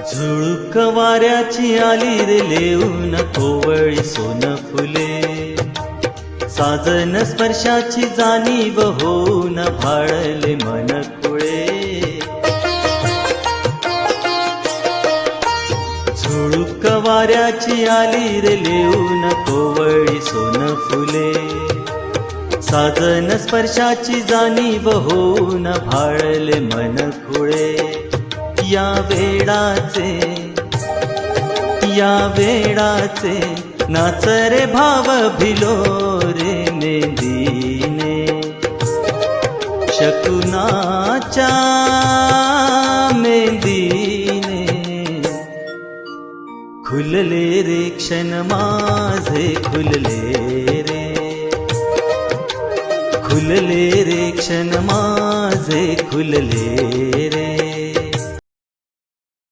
झुळूक वाऱ्याची आली रे लेऊन कोवळी सोन फुले. साजन स्पर्शाची जाणीव होऊन भाळले मन कुळे. झुळूक वाऱ्याची आली रे लेऊन कोवळी सोन फुले. साजन स्पर्शाची जाणीव होऊन भाळले मन खुळे या वेडाचे या वेडाचे नाच रे भाव भिलो रे मेंदीने शकुनाच्या मेंदीने खुलले रे क्षण माझे खुलले रे. खुलले रे क्षण माझे खुलले रे.